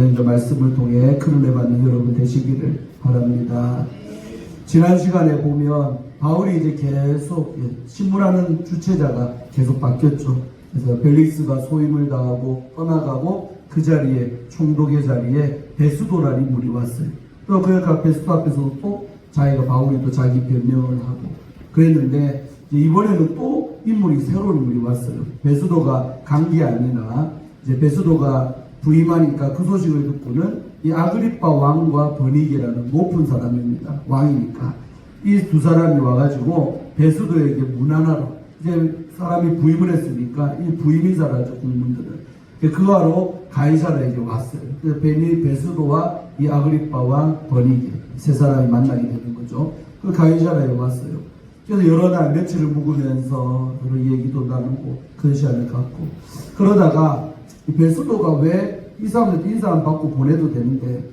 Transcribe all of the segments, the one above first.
저는 이 말씀을 통해 큰 은혜 받는 여러분 되시기를 바랍니다. 지난 시간에 보면 바울이 이제 계속 예, 신문하는 주체자가 계속 바뀌었죠. 그래서 벨릭스가 소임을 당하고 떠나가고 그 자리에 총독의 자리에 베스도라는 인물이 왔어요. 또 그러니까 베스도 앞에서 또 자기가 바울이 또 자기 변명을 하고 그랬는데 이번에는 또 인물이 새로운 인물이 왔어요. 베스도가 간 게 아니라 이제 베스도가 부임하니까 그 소식을 듣고는 이 아그리파 왕과 버니게라는 높은 사람입니다. 왕이니까 이 두 사람이 와가지고 베스도에게 문안하러 이제 사람이 부임을 했으니까 이 부임인사라죠 국민들은 그거로 가이사라에게 왔어요. 베니 베스도와 이 아그리파 왕 버니게 세 사람이 만나게 되는 거죠. 그 가이사라에 왔어요. 그래서 여러 날 며칠을 묵으면서 여러 얘기도 나누고 그 시간을 갖고 그러다가 이 베스도가 왜 이 사람들 인사 안 받고 보내도 되는데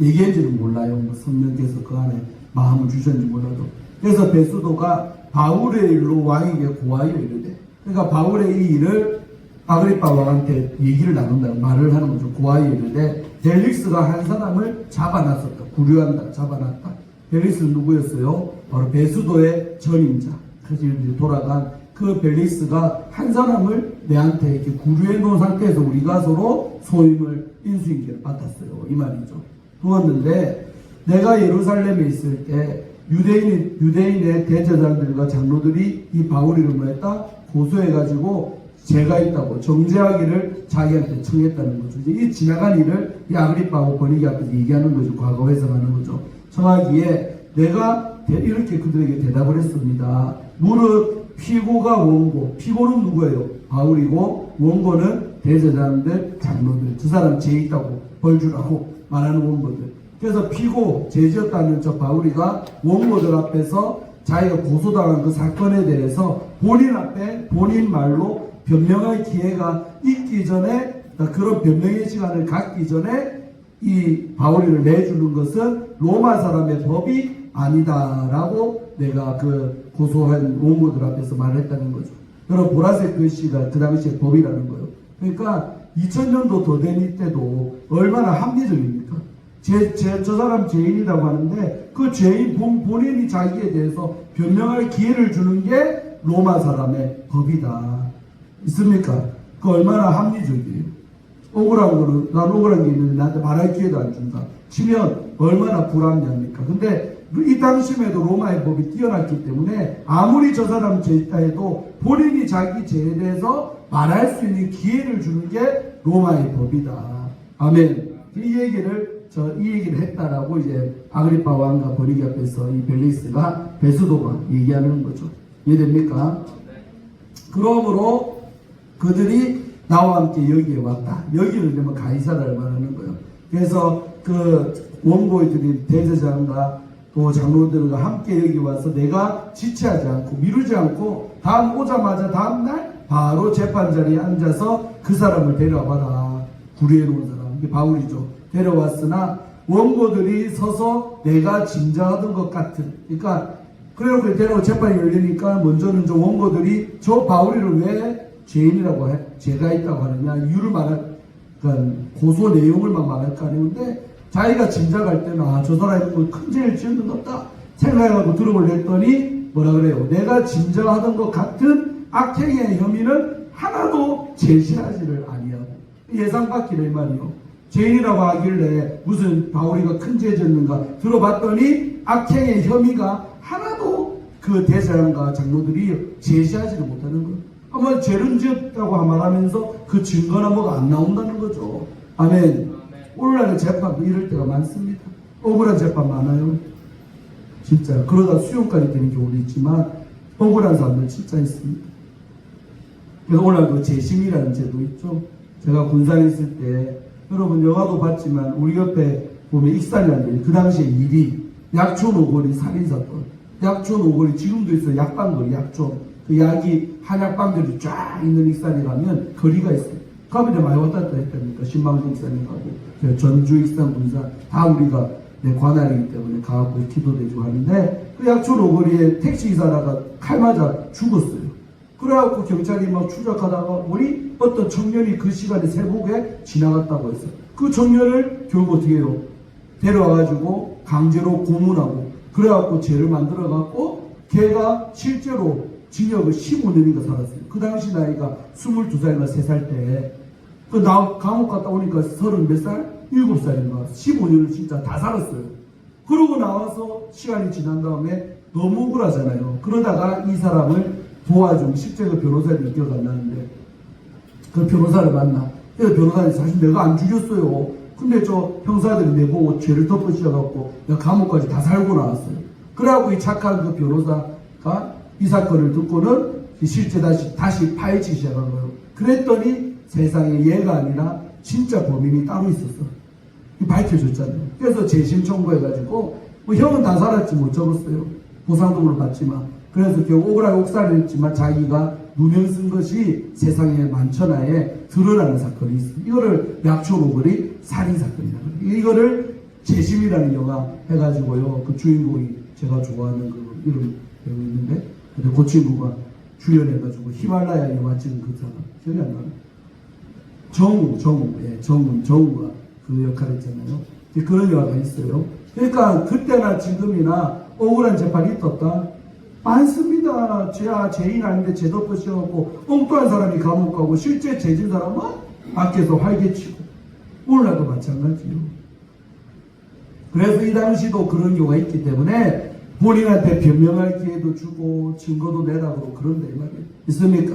얘기했는지는 몰라요. 뭐 성령께서 그 안에 마음을 주셨는지 몰라도. 그래서 베스도가 바울의 일로 왕에게 고하여 이르되. 그러니까 바울의 이 일을 아그리파 왕한테 얘기를 나눈다. 말을 하는 거죠. 고하여 이르되. 델릭스가 한 사람을 잡아놨었다. 구류한다. 잡아놨다. 벨릭스는 누구였어요? 바로 베스도의 전임자. 그래서 돌아간 그 벨릭스가 한 사람을 내한테 이렇게 구류해 놓은 상태에서 우리가 서로 소임을 인수인계를 받았어요. 이 말이죠. 두었는데 내가 예루살렘에 있을 때 유대인, 유대인의 대제사장들과 장로들이 이 바울이를 뭐 했다? 고소해가지고 죄가 있다고 정죄하기를 자기한테 청했다는 거죠. 이 지나간 일을 이 아그리파하고 버니게 앞에서 얘기하는 거죠. 과거 해석하는 거죠. 청하기에 내가 대- 이렇게 그들에게 대답을 했습니다. 무릇 피고가 원고, 피고는 누구예요? 바울이고 원고는 대제사장들, 장로들 두 사람 죄 있다고 벌 주라고 말하는 원고들. 그래서 피고 죄지었다는 저 바울이가 원고들 앞에서 자기가 고소당한 그 사건에 대해서 본인 앞에 본인 말로 변명할 기회가 있기 전에 그러니까 그런 변명의 시간을 갖기 전에 이 바울이를 내주는 것은 로마 사람의 법이 아니다라고 내가 그 고소한 원고들 앞에서 말했다는 거죠. 여러분 보라색 글씨가 그 당시의 법이라는 거예요. 그러니까 2000년도 더 된 이때도 얼마나 합리적입니까? 제, 제, 저 사람 죄인이라고 하는데 그 죄인 본, 본인이 자기에 대해서 변명할 기회를 주는 게 로마 사람의 법이다. 있습니까? 그 얼마나 합리적이에요. 억울한 거는 난 억울한 게 있는데 나한테 말할 기회도 안 준다. 치면 얼마나 불합리합니까? 근데 이 당시에도 로마의 법이 뛰어났기 때문에 아무리 저 사람 죄있다 해도 본인이 자기 죄에 대해서 말할 수 있는 기회를 주는 게 로마의 법이다. 아멘. 이 얘기를 저 이 얘기를 했다라고 이제 아그리파 왕과 버리기 앞에서 이 벨리스가 베스도가 얘기하는 거죠. 이해됩니까? 그러므로 그들이 나와 함께 여기에 왔다. 여기를 되면 가이사라를 말하는 거예요. 그래서 그 원고들이 대제장과 또 장로들과 함께 여기 와서 내가 지체하지 않고 미루지 않고 다음 오자마자 다음 날 바로 재판 자리에 앉아서 그 사람을 데려와봐라. 구리에 놓은 사람. 이게 바울이죠. 데려왔으나 원고들이 서서 내가 짐작하던 것 같은. 그러니까 그래놓고 데려고 재판이 열리니까 먼저는 저 원고들이 저 바울이를 왜 죄인이라고 해, 죄가 있다고 하느냐 이유를 말할 그러니까 고소 내용을만 말할 거 아니는데 자기가 짐작할 때는 아 저 사람이 뭐큰 죄를 지은 것 같다 생각해가지고 들어보려 했더니 뭐라 그래요 내가 짐작하던 것 같은 악행의 혐의는 하나도 제시하지를 아니하고 예상 밖이래 이 말이요 죄인이라고 하길래 무슨 바울이가 큰 죄 졌는가 들어봤더니 악행의 혐의가 하나도 그 대사장과 장로들이 제시하지를 못하는 거예요. 아마 죄를 지었다고 말하면서 그 증거나 뭐가 안 나온다는 거죠. 아멘. 오늘날의 재판도 이럴 때가 많습니다. 억울한 재판 많아요. 진짜. 그러다 수용까지 되는 경우도 있지만 억울한 사람들 진짜 있습니다. 그래서 오늘날도 재심이라는 제도 있죠. 제가 군산에 있을 때 여러분 영화도 봤지만 우리 옆에 보면 익산이라는 데, 그 당시에 일이 약촌 오거리 살인사건 약촌 오거리 지금도 있어요 약방거리 약촌 그 약이 한약방들이 쫙 있는 익산에 가면 거리가 있어요 이제 많이 왔다 갔다 했다니까 가고 저 전주 익산 군산 다 우리가 내 관할이기 때문에 가고 기도되고 하는데 그 약촌 오거리에 택시 기사라가 칼 맞아 죽었어요 그래갖고 경찰이 막 추적하다가 우리 어떤 청년이 그 시간에 세복에 지나갔다고 했어. 그 청년을 결국 어떻게 해요? 데려와가지고 강제로 고문하고 그래갖고 죄를 만들어갖고 걔가 실제로 징역을 15년인가 살았어요. 그 당시 나이가 22살인가 3살 때. 그 나, 감옥 갔다 오니까 서른 몇 살? 일곱 살인가 15년을 진짜 다 살았어요. 그러고 나와서 시간이 지난 다음에 너무 억울하잖아요. 그러다가 이 사람을 도와준 실제 그 변호사를 기억 안 나는데 그 변호사를 만나. 그래서 변호사님 사실 내가 안 죽였어요. 근데 저 형사들이 내보고 죄를 덮어씌워갖고 내가 감옥까지 다 살고 나왔어요. 그래갖고 이 착한 그 변호사가 이 사건을 듣고는 이 실제 다시, 다시 파헤치기 시작한 거예요. 그랬더니 세상에 얘가 아니라 진짜 범인이 따로 있었어. 이 밝혀졌잖아요. 그래서 재심 청구해가지고 뭐 형은 다 살았지 못 적었어요. 보상금을 받지만 그래서 결국 억울하게 옥살을 했지만 자기가 누명 쓴 것이 세상에 만천하에 드러나는 사건이 있어. 이거를 약초로벌이 살인 사건이라고 해요. 이거를 재심이라는 영화 해가지고요. 그 주인공이 제가 좋아하는 그 이름 배우 있는데 근데 그 친구가 주연해가지고 히말라야 영화 찍은 그 사람 기억이 안 나요. 정우, 정우, 예, 정우, 정우가 그 역할 했잖아요. 그런 영화가 있어요. 그러니까 그때나 지금이나 억울한 재판이 있었다. 많습니다. 죄야 죄인 아닌데 죄 덮어 씌워갖고 엉뚱한 사람이 감옥 가고 실제 죄진 사람은 밖에서 활개치고 오늘날도 마찬가지요. 그래서 이 당시도 그런 경우가 있기 때문에 본인한테 변명할 기회도 주고 증거도 내라고 그런데 이 말이에요. 있습니까?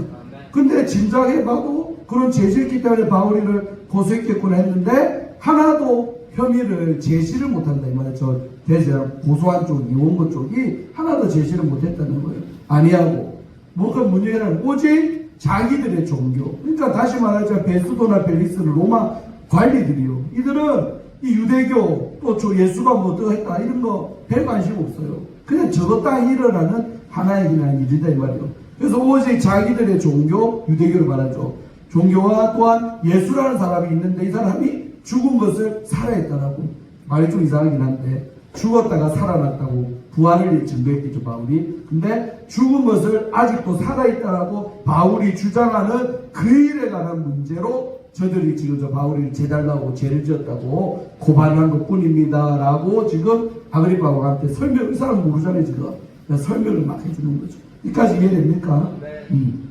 근데 짐작해봐도 그런 죄질 있기 때문에 바울이를 고소했겠구나 했는데 하나도 혐의를 제시를 못한다 이 말이에요. 저 대장 고소한 쪽 이원고 쪽이 하나도 제시를 못했다는 거예요. 아니하고 뭐가 문제는 오직 자기들의 종교. 그러니까 다시 말하자면 베스도나 벨리스는 로마 관리들이요. 이들은 이 유대교 또 저 예수가 뭐 어떻게 했다 이런 거 별 관심 없어요. 그냥 딱 일어나는 하나의 그냥 일이다 이 말이에요. 그래서 오직 자기들의 종교, 유대교를 말하죠. 종교와 또한 예수라는 사람이 있는데 이 사람이 죽은 것을 살아있다라고 말이 좀 이상하긴 한데 죽었다가 살아났다고 부활을 증거했겠죠 바울이 근데 죽은 것을 아직도 살아있다라고 바울이 주장하는 그 일에 관한 문제로 저들이 지금 저 바울이 재달라고 죄를 지었다고 고발한 것 뿐입니다 라고 지금 아그리파 왕한테 설명 이 사람 모르잖아요 지금 설명을 막 해주는 거죠 여기까지 이해됩니까? 네. 음.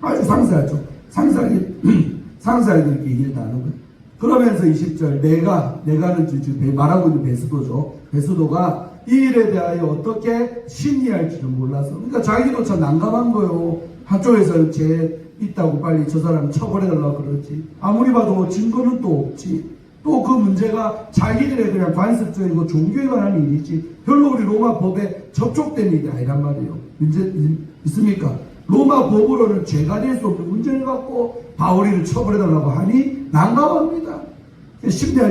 아주 상세하죠. 상세하게, 상세하게 이렇게 얘기를 나누는 거예요. 그러면서 20절, 내가, 내가는 지금 배- 말하고 있는 베스도죠. 베스도가 이 일에 대하여 어떻게 심리할지를 몰라서. 그러니까 자기도 참 난감한 거예요. 한쪽에서는 죄 있다고 빨리 저 사람 처벌해달라고 그러지. 아무리 봐도 증거는 또 없지. 또 그 문제가 자기들의 그냥 관습적이고 종교에 관한 일이지. 별로 우리 로마 법에 접촉된 일이 아니란 말이에요. 문제 있- 있습니까? 로마 법으로는 죄가 될 수 없는 문제를 갖고 바울이를 처벌해달라고 하니 난감합니다.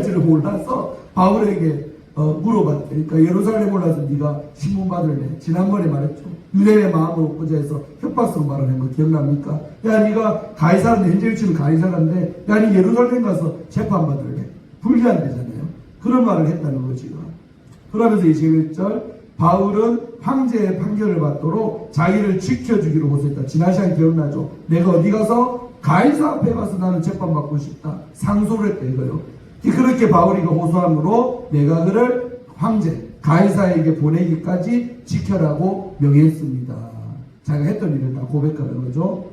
줄을 몰라서 바울에게 어, 물어봤대. 그러니까 예루살렘 올라서 네가 신문 받을래? 지난번에 말했죠. 유대의 마음을 얻고자 해서 협박성 발언한 거 기억납니까? 야 네가 가이사라인데 현재 치는 가이사라인데 야네 예루살렘 가서 재판 받을래? 불리한데잖아요. 그런 말을 했다는 거지. 그러면서 21절 바울은 황제의 판결을 받도록 자기를 지켜주기로 호소했다. 지난 시간 기억나죠? 내가 어디 가서 가이사 앞에 가서 나는 재판받고 싶다. 상소를 했다 이거요. 그렇게 바울이가 호소함으로 내가 그를 황제 가이사에게 보내기까지 지켜라고 명했습니다. 자기가 했던 일을 다 고백하는 거죠.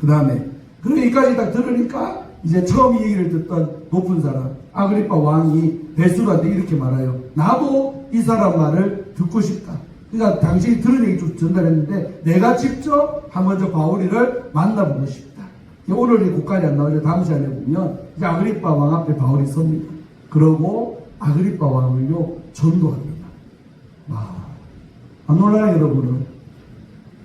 그 다음에 그럼 여기까지 딱 들으니까 이제 처음 이 얘기를 듣던 높은 사람 아그리파 왕이 베스도한테 이렇게 말해요. 나도 이 사람 말을 듣고 싶다. 그러니까 당신이 들은 얘기 좀 전달했는데 내가 직접 한 번 저 바울이를 만나보고 싶다. 오늘 이 곡까지 안 나오죠. 다음 시간에 보면 이제 아그리파 왕 앞에 바울이 섭니다. 그러고 아그리파 왕을요 전도합니다. 와, 안 놀라요 여러분은?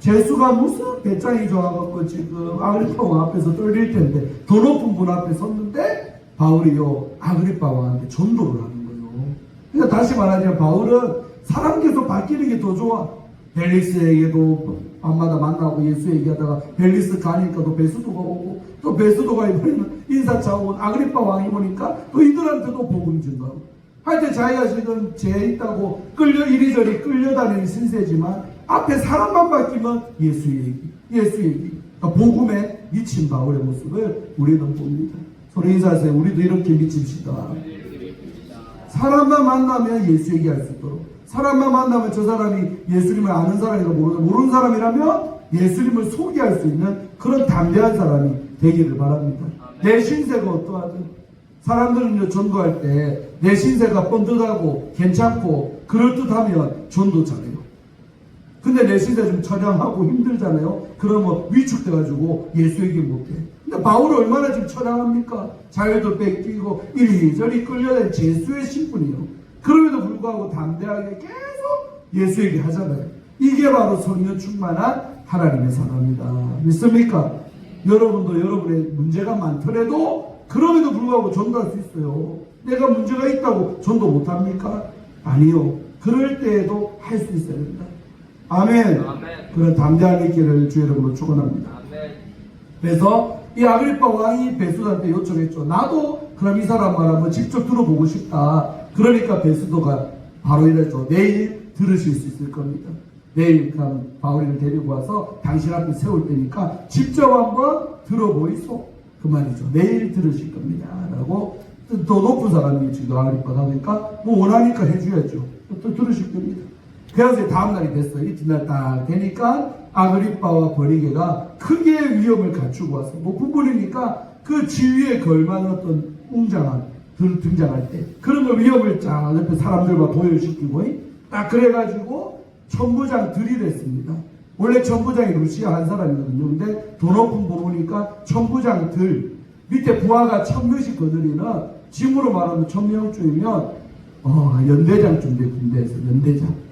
재수가 무슨 배짱이 좋아갖고 지금 아그리파 왕 앞에서 떨릴 텐데 더 높은 분 앞에 섰는데 바울이 요 아그리파 왕한테 전도를 하는 거예요. 그러니까 다시 말하자면 바울은 사람 계속 바뀌는 게 더 좋아. 벨리스에게도 밤마다 만나고 예수 얘기하다가 벨리스 가니까 또 베스도가 오고 또 베스도가 이번에는 인사차 오고 아그리파 왕이 보니까 또 이들한테도 복음 증가하고 하여튼 자기가 지금 죄 있다고 끌려 이리저리 끌려다니는 신세지만 앞에 사람만 바뀌면 예수 얘기 예수 얘기. 그러니까 복음에 미친 바울의 모습을 우리는 봅니다. 소리 인사하세요. 우리도 이렇게 미칩시다. 사람만 만나면 예수 얘기할 수 있도록. 사람만 만나면 저 사람이 예수님을 아는 사람인가 모르는, 모르는 사람이라면 예수님을 소개할 수 있는 그런 담대한 사람이 되기를 바랍니다. 내 신세가 어떠하든 사람들은 전도할 때 내 신세가 번듯하고 괜찮고 그럴듯하면 전도 잘해요. 근데 내 신세 좀 처량하고 힘들잖아요. 그러면 위축돼가지고 예수 얘기 못해. 근데 바울은 얼마나 지금 처량합니까? 자유도 뺏기고 이리저리 끌려다니는 제수의 신분이요. 그럼에도 불구하고 담대하게 계속 예수 얘기 하잖아요. 이게 바로 성령 충만한 하나님의 사람이다. 믿습니까? 여러분도 여러분의 문제가 많더라도 그럼에도 불구하고 전도할 수 있어요. 내가 문제가 있다고 전도 못합니까? 아니요. 그럴 때에도 할 수 있어야 된다. 아멘. 아멘. 그런 담대한 있기를 주 여러분으로 축원합니다. 그래서 이 아그리파 왕이 베수도한테 요청했죠. 나도 그럼 이 사람 말 한번 직접 들어보고 싶다. 그러니까 베수도가 바로 이랬죠. 내일 들으실 수 있을 겁니다. 내일 그럼 바울이를 데리고 와서 당신 앞에 세울 테니까 직접 한번 들어보이소. 그 말이죠. 내일 들으실 겁니다. 라고 더 높은 사람이 지금 아그리파가 하니까 뭐 원하니까 해줘야죠. 또 들으실 겁니다. 그래서 다음 날이 됐어요. 이튿날 딱 되니까 아그리빠와 버리게가 크게 위험을 갖추고 왔어요. 높은 분이니까 그 지위에 걸맞는 어떤 웅장한 들 등장할 때 그런 거 위험을 쫙 옆에 사람들과 도열시키고 딱 그래가지고 천부장 들이랬습니다. 원래 천부장이 루시아 한 사람이거든요. 근데 더 높은 부부니까 천부장 들 밑에 부하가 천명씩 거느리는 지금으로 말하면 천명쯤이면 어, 연대장쯤 돼 군대에서 연대장.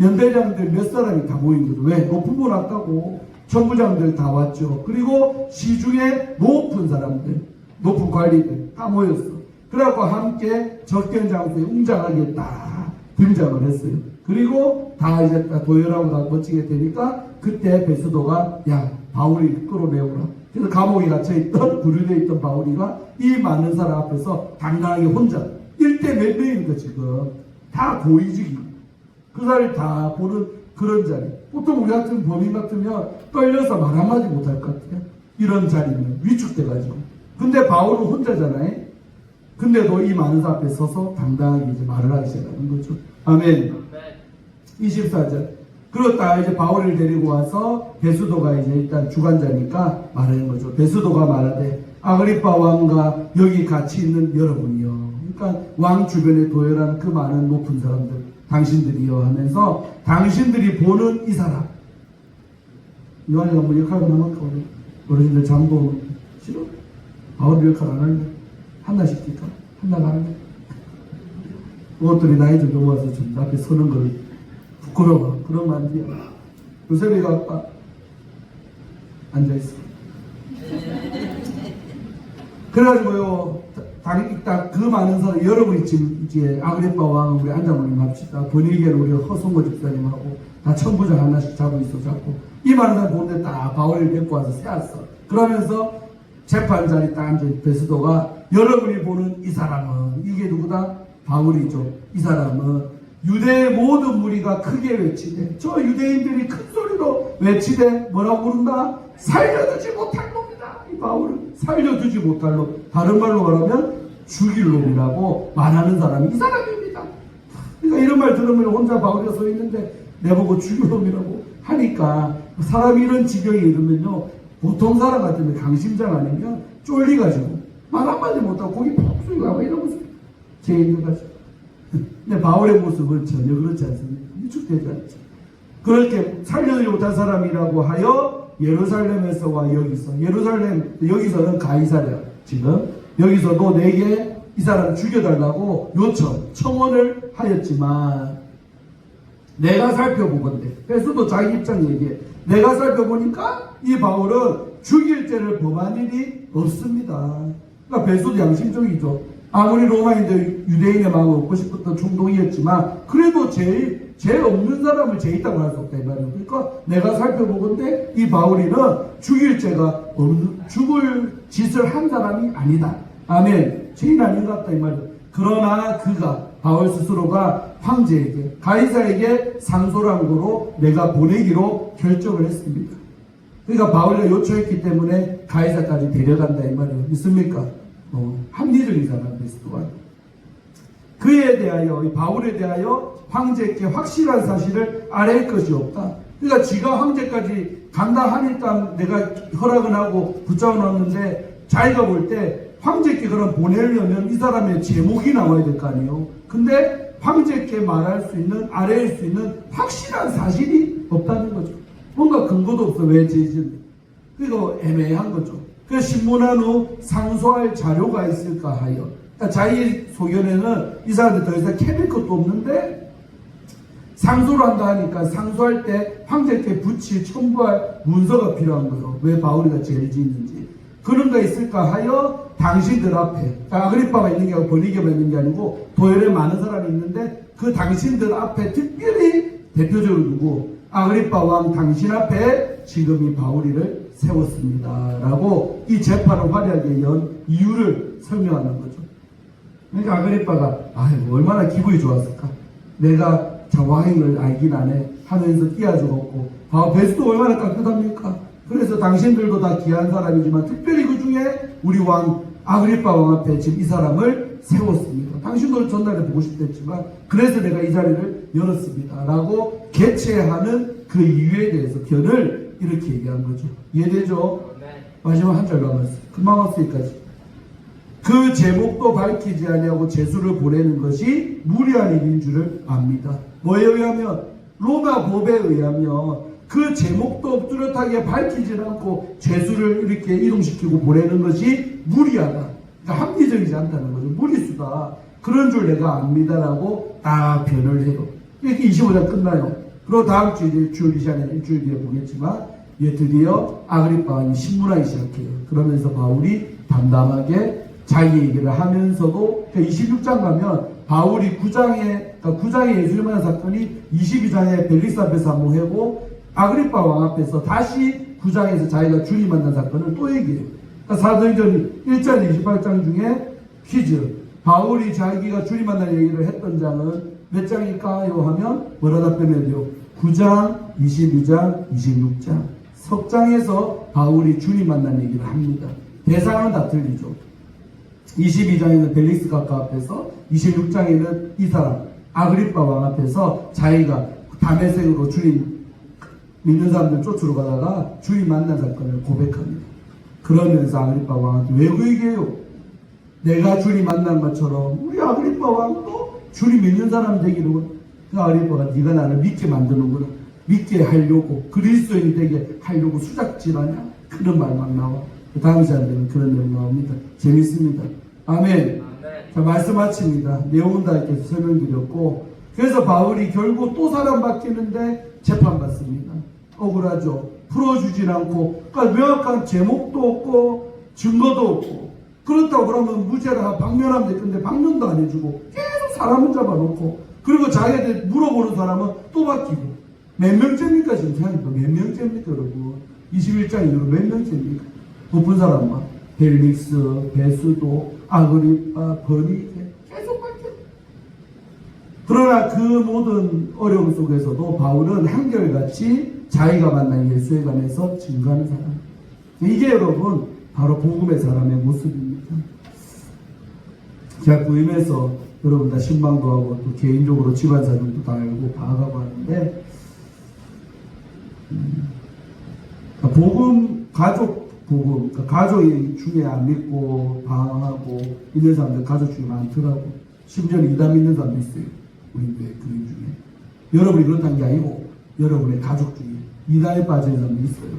연대장들 몇 사람이 다 모인 거죠. 왜? 높은 분 왔다고. 전부장들 다 왔죠. 그리고 시중에 높은 사람들, 높은 관리들 다 모였어. 그래갖고 함께 적견 장소에 웅장하게 딱 등장을 했어요. 그리고 다 이제 다 도열하고 다 멋지게 되니까 그때 베스도가 야 바울이 끌어내오라. 그래서 감옥에 갇혀있던 구류되어 있던 바울이가 이 많은 사람 앞에서 당당하게 혼자 일대 몇 명입니까 지금 다 고위직이 그 자리를 다 보는 그런 자리. 보통 우리 같은 범인 같으면 떨려서 말 한마디 못할 것 같아요. 이런 자리면 위축돼가지고. 근데 바울은 혼자잖아요. 근데도 이 많은 사람 앞에 서서 당당하게 이제 말을 하기 시작하는 거죠. 아멘. 아멘. 24절. 그리고 딱 이제 바울을 데리고 와서 베수도가 이제 일단 주관자니까 말하는 거죠. 베수도가 말하되 아그리파 왕과 여기 같이 있는 여러분이요. 그러니까 왕 주변에 도열한 그 많은 높은 사람들, 당신들이요 하면서 당신들이 보는 이 사람. 요한이가 뭐 역할 남았까 우리 어르신들 잠도 싫어? 바울 역할 안 할래? 한나 시킬까? 한나가 할래? 그것들이 나이 좀 넘어와서 좀 앞에 서는 걸 부끄러워. 안 돼요. 요셉이가 아빠 앉아있어. 그래가지고요, 딱 그 많은 사람, 여러분이 지금 이제 아그레파 왕 우리 안장모님 합시다. 번일계는 우리 허송고 집사님하고 다 천부장 하나씩 잡고 있어, 잡고. 이 많은 사람 보는데 딱 바울을 데리고 와서 세웠어. 그러면서 재판 자리 딱 앉아 베스도가 여러분이 보는 이 사람은 이게 누구다? 바울이죠. 이 사람은 유대의 모든 무리가 크게 외치되 저 유대인들이 큰 소리로 외치되 뭐라고 부른다? 살려두지 못할 놈이다. 이 바울은 살려두지 못할 놈. 다른 말로 말하면 죽일 놈이라고 말하는 사람이 이 사람입니다. 그러니까 이런 말 들으면 혼자 바울이 서 있는데 내보고 죽일 놈이라고 하니까 사람이 이런 지경에 이르면요 보통 사람 같으면 강심장 아니면 쫄리가지고 말 한마디 못하고 고기 푹 숙이고 이러면서 죄인들 가지고 근데 바울의 모습은 전혀 그렇지 않습니다. 위축되지 않죠. 그렇게 살려주지 못한 사람이라고 하여 예루살렘에서와 여기서 예루살렘 여기서는 가이사랴 지금 여기서도 내게 이 사람 죽여달라고 요청 청원을 하였지만 내가 살펴보건대 베스도 자기 입장 얘기해 내가 살펴보니까 이 바울은 죽일 죄를 범한 일이 없습니다. 그러니까 베스도 양심적이죠. 아무리 로마인들 유대인의 마음을 얻고 싶었던 충동이었지만 그래도 제일 죄 없는 사람을 죄 있다고 할 수 없다 이 말이에요. 그러니까 내가 살펴보건대 이 바울이는 죽일 죄가 없는 죽을 짓을 한 사람이 아니다. 아멘. 죄인 아닌 것 같다 이 말이에요. 그러나 그가 바울 스스로가 황제에게 가이사에게 상소랑도로 내가 보내기로 결정을 했습니다. 그러니까 바울이 요청했기 때문에 가이사까지 데려간다 이 말이에요. 믿습니까? 어, 사람 베스트와 그에 대하여 이 바울에 대하여 황제께 확실한 사실을 알릴 것이 없다. 그러니까 지가 황제까지 간다 하니까 내가 허락은 하고 붙잡아 놨는데 자기가 볼 때 황제께 그럼 보내려면 이 사람의 제목이 나와야 될 거 아니에요. 근데 황제께 말할 수 있는 아래일 수 있는 확실한 사실이 없다는 거죠. 뭔가 근거도 없어 왜 제지? 그거 애매한 거죠. 그 신문한 후 상소할 자료가 있을까 하여. 그러니까 자기 소견에는 이 사람들 더 이상 캐낼 것도 없는데 상소를 한다 하니까 상소할 때 황제께 붙일 첨부할 문서가 필요한 거예요. 왜 바울이가 죄를 짓는지. 그런 거 있을까 하여 당신들 앞에 그러니까 아그리빠가 있는 게 아니고 버니게만 있는 게 아니고 도열에 많은 사람이 있는데 그 당신들 앞에 특별히 대표적으로 누구 아그리빠 왕 당신 앞에 지금 이 바울이를 세웠습니다. 라고 이 재판을 화려하게 연 이유를 설명하는 거죠. 그러니까 아그리빠가 아 얼마나 기분이 좋았을까. 내가 걸 알긴 안해 하면서 끼어주었고 아 베스도 얼마나 깍듯합니까. 그래서 당신들도 다 귀한 사람이지만 특별히 그 중에 우리 왕 아그리빠 왕 앞에 지금 이 사람을 세웠습니다. 당신도 전날에 보고 싶댔지만 그래서 내가 이 자리를 열었습니다. 라고 개최하는 그 이유에 대해서 견을 이렇게 얘기한 거죠. 이해되죠? 마지막 한 절 남았어요. 금방 여기까지. 그 제목도 밝히지 아니하고 제수를 보내는 것이 무리한 일인 줄을 압니다. 뭐에 의하면 로마 법에 의하면 그 제목도 뚜렷하게 밝히지 않고 제수를 이렇게 이동시키고 보내는 것이 무리하다. 그러니까 합리적이지 않다는 거죠. 무리수다. 그런 줄 내가 압니다라고 딱 변을 해요. 이렇게 25장 끝나요. 그리고 다음 주 이제 주일 시간에 일주일 뒤에 보겠지만 예, 드디어 아그리파 왕이 신문하기 시작해요. 그러면서 바울이 담담하게 자기 얘기를 하면서도 26장 가면 바울이 9장에 그러니까 9장에 예수를 만난 사건이 22장에 벨리스 앞에서 한번 하고 아그리파 왕 앞에서 다시 9장에서 자기가 주님 만난 사건을 또 얘기해요. 그러니까 사도행전 1장 28장 중에 퀴즈 바울이 자기가 주님 만난 얘기를 했던 장은 몇 장일까요? 하면 뭐라 답변해야 돼요? 9장, 22장, 26장 석장에서 바울이 주님 만난 얘기를 합니다. 대상은 다 틀리죠. 22장에는 벨리스 각하 앞에서 26장에는 이 사람 아그리파 왕 앞에서 자기가 담에색으로 주님 믿는 사람들 쫓으러 가다가 주님 만난 사건을 고백합니다. 그러면서 아그리파 왕한테 왜그 얘기해요? 내가 주님 만난 것처럼 우리 아그리파 왕도 주님 믿는 사람 되기로 그 아그리파가 네가 나를 믿게 만드는구나. 믿게 하려고 그리스도인이 되게 하려고 수작질하냐? 그런 말만 나와. 그 다음 시간에는 그런 내용 나옵니다. 재밌습니다. 아멘 자 말씀 마칩니다. 내용은 다 이렇게 설명드렸고 그래서 바울이 결국 또 사람 바뀌는데 재판받습니다. 억울하죠. 풀어주질 않고 그러니까 명확한 제목도 없고 증거도 없고. 그렇다고 그러면 무죄라 방면하면 될 건데 방면도 안 해주고 계속 사람을 잡아놓고 그리고 자기한테 물어보는 사람은 또 바뀌고. 몇 명째입니까 지금 생각해봐 몇 명째입니까 여러분? 21장 이후로 몇 명째입니까? 높은 사람만. 벨릭스 베스도 아그리파 버니게 계속 바뀌어 그러나 그 모든 어려움 속에서도 바울은 한결같이 자기가 만난 예수에 관해서 증거하는 사람 이게 여러분 바로 복음의 사람의 모습입니다. 제가 구임해서 여러분 다 신방도 하고 또 개인적으로 집안 사정도 다 알고 봐가고 하는데 음, 그러니까 복음 가족 복음 그러니까 가족이 중에 안 믿고 방황하고 있는 사람들 가족 중에 많더라고. 심지어 이단 믿는 사람도 있어요. 우리 교회 그림 중에. 여러분이 그렇다는 게 아니고 여러분의 가족 중에 이단에 빠진 사람도 있어요.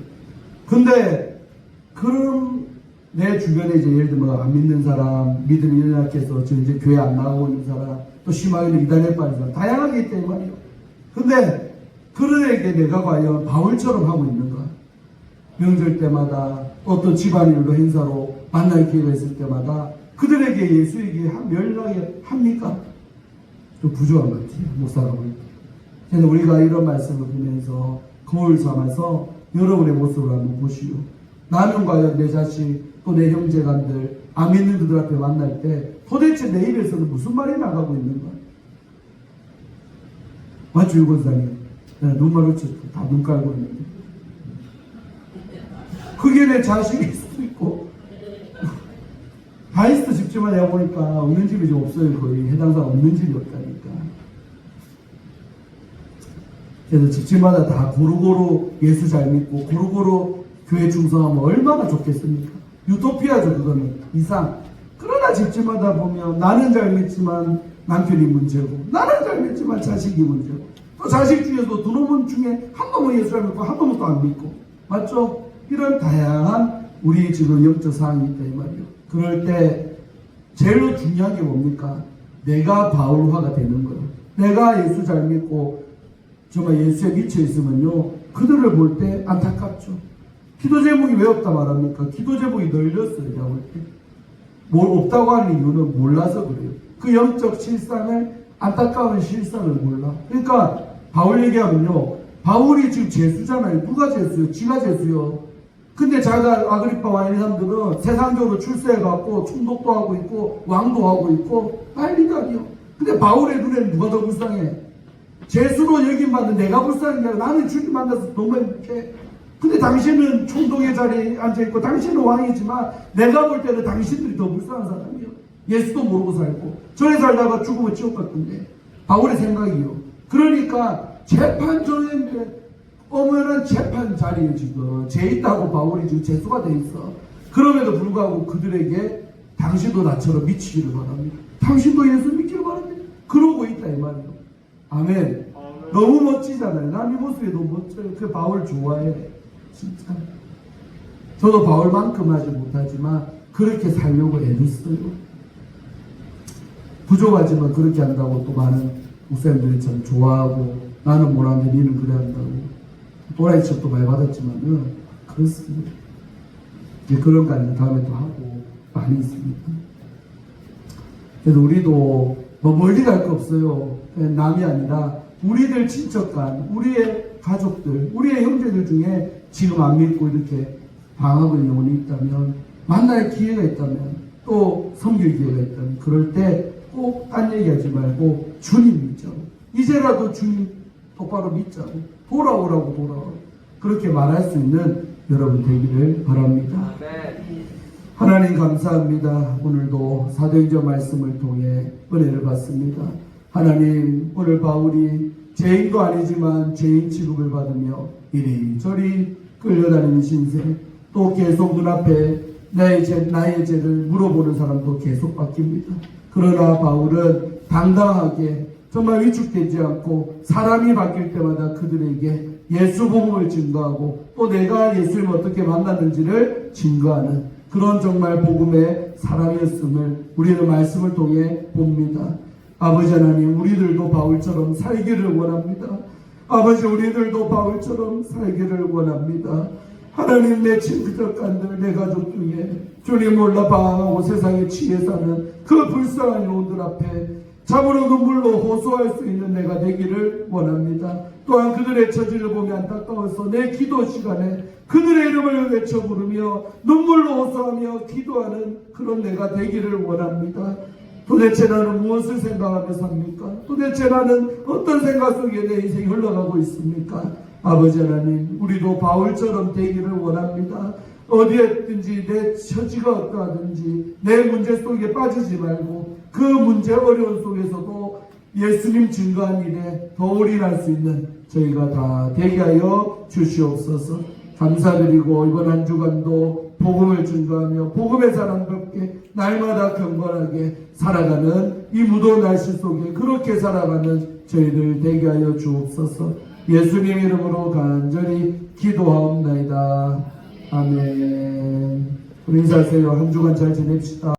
근데 그런 내 주변에 이제 예를 들면 안 믿는 사람, 믿음이 연약해서 지금 이제 교회 안 나가고 있는 사람, 또 심하게는 이단에 빠진 사람, 다양하게 있단 말이에요. 근데 그들에게 내가 과연 바울처럼 하고 있는가? 명절 때마다 어떤 집안일로 행사로 만날 기회가 있을 때마다 그들에게 예수 얘기 연락에 합니까? 좀 부족한 것 같아요. 때. 그래서 우리가 이런 말씀을 보면서 거울 삼아서 여러분의 모습을 한번 보시오. 나는 과연 내 자식 또 내 형제간들 안 믿는 그들 앞에 만날 때 도대체 내 입에서는 무슨 말이 나가고 있는가? 맞죠, 유권사님? 눈 마주쳤고 다눈 깔고 있는데 그게 내 자식일 수도 있고. 다이스트 집집만 내가 보니까. 없는 집이 좀 없어요 거의. 해당사 없는 집이 없다니까. 그래서 집집마다 다 고루고루 예수 잘 믿고 고루고루 교회 충성하면 얼마나 좋겠습니까? 유토피아죠 그거는. 이상. 그러나 집집마다 보면 나는 잘 믿지만 남편이 문제고 나는 잘 믿지만 자식이 문제고 또 자식 중에도 두 놈은 중에 한 놈은 예수를 믿고 한 놈은 또 안 믿고. 맞죠? 이런 다양한 우리 지금 영적 상황이 있다 이 말이에요 그럴 때 제일 중요한 게 뭡니까? 내가 바울화가 되는 거예요 내가 예수 잘 믿고 정말 예수에 미쳐 있으면요 그들을 볼 때 안타깝죠 기도 제목이 왜 없다 말합니까? 기도 제목이 널렸어요 내가 볼 때 뭘 없다고 하는 이유는 몰라서 그래요. 그 영적 실상을 안타까운 실상을 몰라. 그러니까 바울 얘기하면요. 바울이 지금 재수잖아요. 누가 재수요? 지가 재수요. 근데 자가 아그리파 와인 사람들은 세상적으로 출세해갖고 충독도 하고 있고 왕도 하고 있고 난리다니요. 근데 바울의 눈에는 누가 더 불쌍해? 재수로 여김받는 내가 불쌍한 게 아니라 나는 주님 만나서 너무 행복해. 근데 당신은 총독의 자리에 앉아있고 당신은 왕이지만 내가 볼 때는 당신들이 더 불쌍한 사람이요. 예수도 모르고 살고 저래 살다가 죽으면 지옥 같은데 바울의 생각이요. 그러니까 재판 전인 데 오면은 재판 자리에 지금 재 있다고 바울이 지금 재수가 돼 있어. 그럼에도 불구하고 그들에게 당신도 나처럼 미치기를 바랍니다. 당신도 예수 믿기를 바랍니다. 그러고 있다 이 말이요. 아멘. 너무 멋지잖아요. 난이 모습이 너무 멋져요. 그 바울 좋아해. 진짜. 저도 바울만큼 하지 못하지만 그렇게 살려고 애썼어요. 부족하지만 그렇게 한다고 또 많은 목사님들이 참 좋아하고 나는 뭐라는데 니는 그래 한다고 또라이 첩도 많이 받았지만은 그렇습니다. 이제 그런 거 아니면 다음에 또 하고 많이 있습니다. 그래서 우리도 뭐 멀리 갈 거 없어요. 남이 아니라 우리들 친척간, 우리의 가족들, 우리의 형제들 중에 지금 안 믿고 이렇게 방하고 있는 분이 있다면 만날 기회가 있다면 또 섬길 기회가 있다면 그럴 때 꼭 딴 얘기하지 말고 주님 믿자고 이제라도 주님 똑바로 믿자고 돌아오라고 돌아오라고 그렇게 말할 수 있는 여러분 되기를 바랍니다. 하나님 감사합니다. 오늘도 사도행전 말씀을 통해 은혜를 받습니다. 하나님 오늘 바울이 죄인도 아니지만 죄인 취급을 받으며 이리저리 끌려다니는 신세 또 계속 눈앞에 나의, 죄, 나의 죄를 물어보는 사람도 계속 바뀝니다. 그러나 바울은 당당하게 정말 위축되지 않고 사람이 바뀔 때마다 그들에게 예수 복음을 증거하고 또 내가 예수를 어떻게 만났는지를 증거하는 그런 정말 복음의 사람이었음을 우리는 말씀을 통해 봅니다. 아버지 하나님 우리들도 바울처럼 살기를 원합니다. 아버지 우리들도 바울처럼 살기를 원합니다. 하나님 내 친구들 간들 내 가족 중에 주님 몰라 방황하고 세상에 취해 사는 그 불쌍한 영혼들 앞에 참으로 눈물로 호소할 수 있는 내가 되기를 원합니다. 또한 그들의 처지를 보며 안타까워서 내 기도 시간에 그들의 이름을 외쳐 부르며 눈물로 호소하며 기도하는 그런 내가 되기를 원합니다. 도대체 나는 무엇을 생각하며 삽니까? 도대체 나는 어떤 생각 속에 내 인생이 흘러가고 있습니까? 아버지 하나님, 우리도 바울처럼 되기를 원합니다. 어디에든지 내 처지가 어떠하든지 내 문제 속에 빠지지 말고 그 문제 어려운 속에서도 예수님 증거한 일에 더 올인할 수 있는 저희가 다 되게 하여 주시옵소서 감사드리고 이번 한 주간도 복음을 증거하며 복음의 사람답게 날마다 경건하게 살아가는 이 무더운 날씨 속에 그렇게 살아가는 저희들 되게 하여 주옵소서 예수님 이름으로 간절히 기도하옵나이다. 아멘. 우리 인사하세요. 한 주간 잘 지냅시다.